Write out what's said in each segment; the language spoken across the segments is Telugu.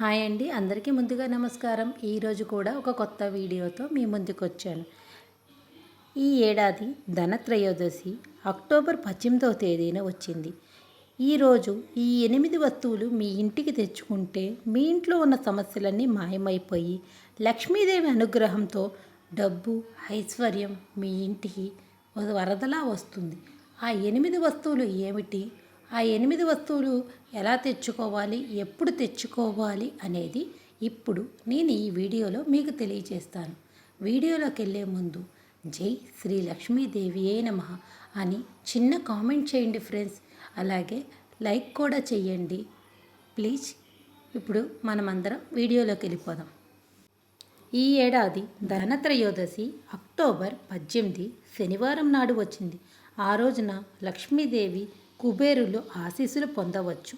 హాయ్ అండి. అందరికీ ముందుగా నమస్కారం. ఈరోజు కూడా ఒక కొత్త వీడియోతో మీ ముందుకు వచ్చాను ఈ ఏడాది ధనత్రయోదశి అక్టోబర్ పద్దెనిమిదవ తేదీన వచ్చింది. ఈరోజు ఈ ఎనిమిది వస్తువులు మీ ఇంటికి తెచ్చుకుంటే మీ ఇంట్లో ఉన్న సమస్యలన్నీ మాయమైపోయి లక్ష్మీదేవి అనుగ్రహంతో డబ్బు ఐశ్వర్యం మీ ఇంటికి వరదలా వస్తుంది. ఆ ఎనిమిది వస్తువులు ఏమిటి? ఆ ఎనిమిది వస్తువులు ఎలా తెచ్చుకోవాలి ఎప్పుడు తెచ్చుకోవాలి అనేది ఇప్పుడు నేను ఈ వీడియోలో మీకు తెలియజేస్తాను వీడియోలోకి వెళ్ళే ముందు జై శ్రీ లక్ష్మీదేవియే నమ అని చిన్న కామెంట్ చేయండి ఫ్రెండ్స్. అలాగే లైక్ కూడా చేయండి ప్లీజ్ ఇప్పుడు మనమందరం వీడియోలోకి వెళ్ళిపోదాం. ఈ ఏడాది ధనత్రయోదశి అక్టోబర్ పద్దెనిమిది శనివారం నాడు వచ్చింది. ఆ రోజున లక్ష్మీదేవి కుబేరులు ఆశీస్సులు పొందవచ్చు.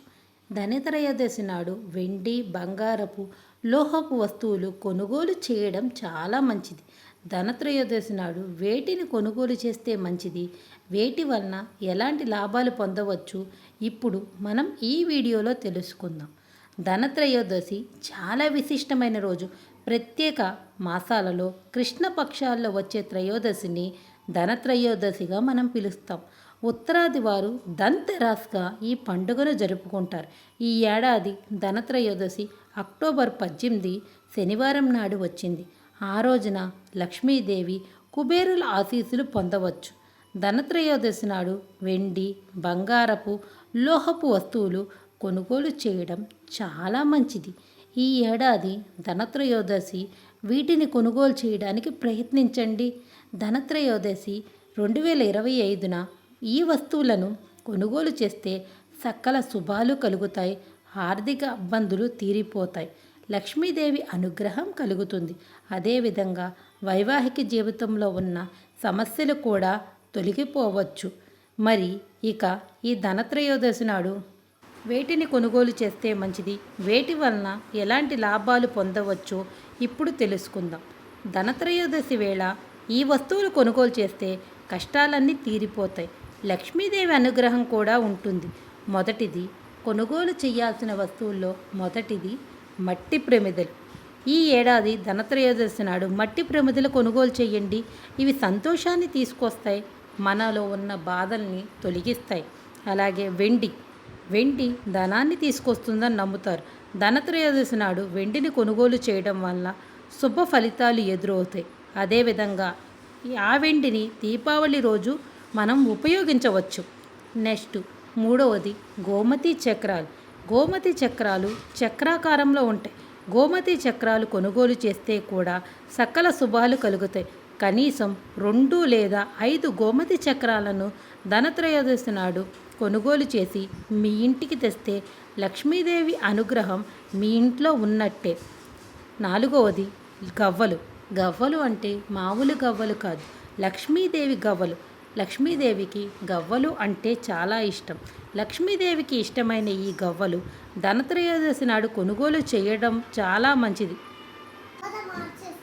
ధనత్రయోదశి నాడు వెండి బంగారపు లోహపు వస్తువులు కొనుగోలు చేయడం చాలా మంచిది. ధనత్రయోదశి నాడు వేటిని కొనుగోలు చేస్తే మంచిది? వేటి వలన ఎలాంటి లాభాలు పొందవచ్చు? ఇప్పుడు మనం ఈ వీడియోలో తెలుసుకుందాం. ధనత్రయోదశి చాలా విశిష్టమైన రోజు. ప్రత్యేక మాసాలలో కృష్ణపక్షాల్లో వచ్చే త్రయోదశిని ధనత్రయోదశిగా మనం పిలుస్తాం. ఉత్తరాది వారు ధన్తెరాస్గా ఈ పండుగను జరుపుకుంటారు. ఈ ఏడాది ధనత్రయోదశి అక్టోబర్ పద్దెనిమిది శనివారం నాడు వచ్చింది. ఆ రోజున లక్ష్మీదేవి కుబేరుల ఆశీస్సులు పొందవచ్చు. ధనత్రయోదశి నాడు వెండి బంగారపు లోహపు వస్తువులు కొనుగోలు చేయడం చాలా మంచిది. ఈ ఏడాది ధనత్రయోదశి వీటిని కొనుగోలు చేయడానికి ప్రయత్నించండి. ధనత్రయోదశి రెండు వేల ఇరవై ఐదున ఈ వస్తువులను కొనుగోలు చేస్తే సకల శుభాలు కలుగుతాయి ఆర్థిక ఇబ్బందులు తీరిపోతాయి. లక్ష్మీదేవి అనుగ్రహం కలుగుతుంది. అదేవిధంగా వైవాహిక జీవితంలో ఉన్న సమస్యలు కూడా తొలగిపోవచ్చు. మరి ఇక ఈ ధనత్రయోదశి నాడు వేటిని కొనుగోలు చేస్తే మంచిది? వేటి వలన ఎలాంటి లాభాలు పొందవచ్చో ఇప్పుడు తెలుసుకుందాం. ధనత్రయోదశి వేళ ఈ వస్తువులు కొనుగోలు చేస్తే కష్టాలన్నీ తీరిపోతాయి. లక్ష్మీదేవి అనుగ్రహం కూడా ఉంటుంది. మొదటిది కొనుగోలు చేయాల్సిన వస్తువుల్లో మొదటిది మట్టి ప్రమిదలు. ఈ ఏడాది ధనత్రయోదశి నాడు మట్టి ప్రమిదలు కొనుగోలు చేయండి. ఇవి సంతోషాన్ని తీసుకొస్తాయి మనలో ఉన్న బాధల్ని తొలగిస్తాయి. అలాగే వెండి వెండి ధనాన్ని తీసుకొస్తుందని నమ్ముతారు. ధనత్రయోదశి నాడు వెండిని కొనుగోలు చేయడం వల్ల శుభ ఫలితాలు ఎదురవుతాయి. అదేవిధంగా ఆ వెండిని దీపావళి రోజు మనం ఉపయోగించవచ్చు. నెక్స్ట్ మూడవది గోమతి చక్రాలు. గోమతి చక్రాలు చక్రాకారంలో ఉంటాయి. గోమతి చక్రాలు కొనుగోలు చేస్తే కూడా సకల శుభాలు కలుగుతాయి. కనీసం రెండు లేదా ఐదు గోమతి చక్రాలను ధనత్రయోదశి నాడు కొనుగోలు చేసి మీ ఇంటికి తెస్తే లక్ష్మీదేవి అనుగ్రహం మీ ఇంట్లో ఉన్నట్టే. నాలుగవది గవ్వలు. గవ్వలు అంటే మామూలు గవ్వలు కాదు. లక్ష్మీదేవి గవ్వలు. లక్ష్మీదేవికి గవ్వలు అంటే చాలా ఇష్టం. లక్ష్మీదేవికి ఇష్టమైన ఈ గవ్వలు ధనత్రయోదశి నాడు కొనుగోలు చేయడం చాలా మంచిది.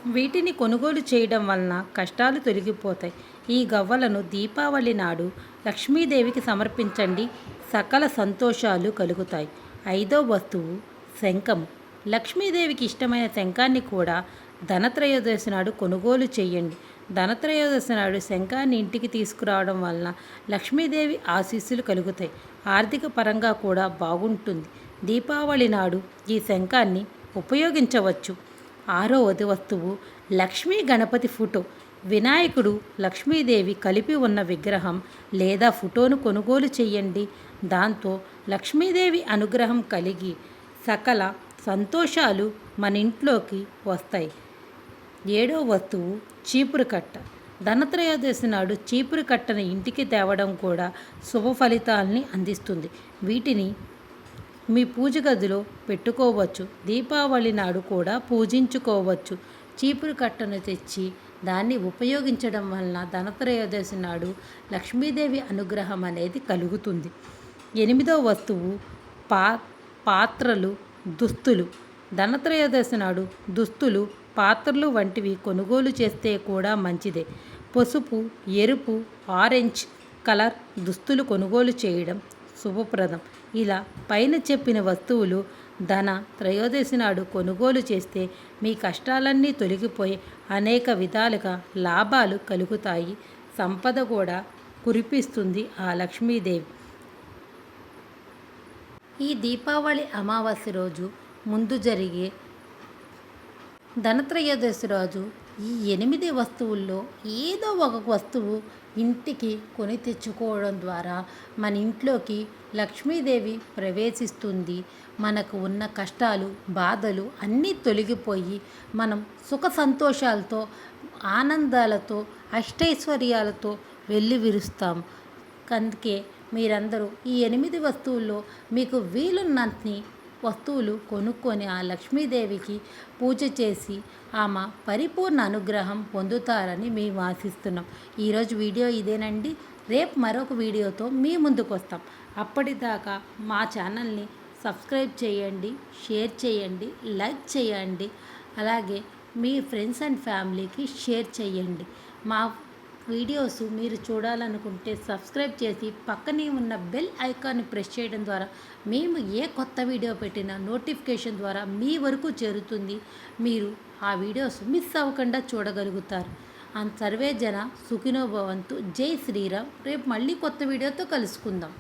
వీటిని కొనుగోలు చేయడం వలన కష్టాలు తొలగిపోతాయి. ఈ గవ్వలను దీపావళి నాడు లక్ష్మీదేవికి సమర్పించండి. సకల సంతోషాలు కలుగుతాయి. ఐదో వస్తువు శంఖం. లక్ష్మీదేవికి ఇష్టమైన శంఖాన్ని కూడా ధనత్రయోదశి నాడు కొనుగోలు చేయండి. ధనత్రయోదశి నాడు శంఖాన్ని ఇంటికి తీసుకురావడం వలన లక్ష్మీదేవి ఆశీస్సులు కలుగుతాయి. ఆర్థిక పరంగా కూడా బాగుంటుంది. దీపావళి నాడు ఈ శంఖాన్ని ఉపయోగించవచ్చు. ఆరవది వస్తువు లక్ష్మీ గణపతి ఫోటో. వినాయకుడు లక్ష్మీదేవి కలిపి ఉన్న విగ్రహం లేదా ఫోటోను కొనుగోలు చేయండి. దాంతో లక్ష్మీదేవి అనుగ్రహం కలిగి సకల సంతోషాలు మన ఇంట్లోకి వస్తాయి. ఏడో వస్తువు చీపురు కట్ట. ధనత్రయోదశి నాడు చీపురు కట్టను ఇంటికి తేవడం కూడా శుభ ఫలితాలని అందిస్తుంది. వీటిని మీ పూజ గదిలో పెట్టుకోవచ్చు. దీపావళి నాడు కూడా పూజించుకోవచ్చు. చీపురు కట్టను తెచ్చి దాన్ని ఉపయోగించడం వలన ధనత్రయోదశి నాడు లక్ష్మీదేవి అనుగ్రహం అనేది కలుగుతుంది. ఎనిమిదో వస్తువు పా పాత్రలు దుస్తులు. ధనత్రయోదశి నాడు దుస్తులు పాత్రలు వంటివి కొనుగోలు చేస్తే కూడా మంచిదే. పసుపు ఎరుపు ఆరెంజ్ కలర్ దుస్తులు కొనుగోలు చేయడం శుభప్రదం. ఇలా పైన చెప్పిన వస్తువులు ధన త్రయోదశి నాడు కొనుగోలు చేస్తే మీ కష్టాలన్నీ తొలగిపోయి అనేక విధాలుగా లాభాలు కలుగుతాయి. సంపద కూడా కురిపిస్తుంది ఆ లక్ష్మీదేవి. ఈ దీపావళి అమావాస్య రోజు ముందు జరిగే ధనత్రయోదశి రోజు ఈ ఎనిమిది వస్తువుల్లో ఏదో ఒక వస్తువు ఇంటికి కొని తెచ్చుకోవడం ద్వారా మన ఇంట్లోకి లక్ష్మీదేవి ప్రవేశిస్తుంది. మనకు ఉన్న కష్టాలు బాధలు అన్నీ తొలగిపోయి మనం సుఖ సంతోషాలతో ఆనందాలతో అష్టైశ్వర్యాలతో వెళ్ళి విరుస్తాం. అందుకే మీరందరూ ఈ ఎనిమిది వస్తువుల్లో మీకు వీలున్నంతని వస్తువులు కొనుక్కొని ఆ లక్ష్మీదేవికి పూజ చేసి ఆమె పరిపూర్ణ అనుగ్రహం పొందుతారని మేము ఆశిస్తున్నాం. ఈరోజు వీడియో ఇదేనండి. రేపు మరొక వీడియోతో మీ ముందుకు వస్తాం. అప్పటిదాకా మా ఛానల్ని సబ్స్క్రైబ్ చేయండి షేర్ చేయండి లైక్ చేయండి. అలాగే మీ ఫ్రెండ్స్ అండ్ ఫ్యామిలీకి షేర్ చేయండి. మా వీడియోస్ మీరు చూడాలనుకుంటే సబ్స్క్రైబ్ చేసి పక్కనే ఉన్న బెల్ ఐకాన్ని ప్రెస్ చేయడం ద్వారా మేము ఏ కొత్త వీడియో పెట్టినా నోటిఫికేషన్ ద్వారా మీ వరకు చేరుతుంది. మీరు ఆ వీడియోస్ మిస్ అవ్వకుండా చూడగలుగుతారు. అండ్ సర్వే జన సుఖినోభవంతు జై శ్రీరామ్. రేపు మళ్ళీ కొత్త వీడియోతో కలుసుకుందాం.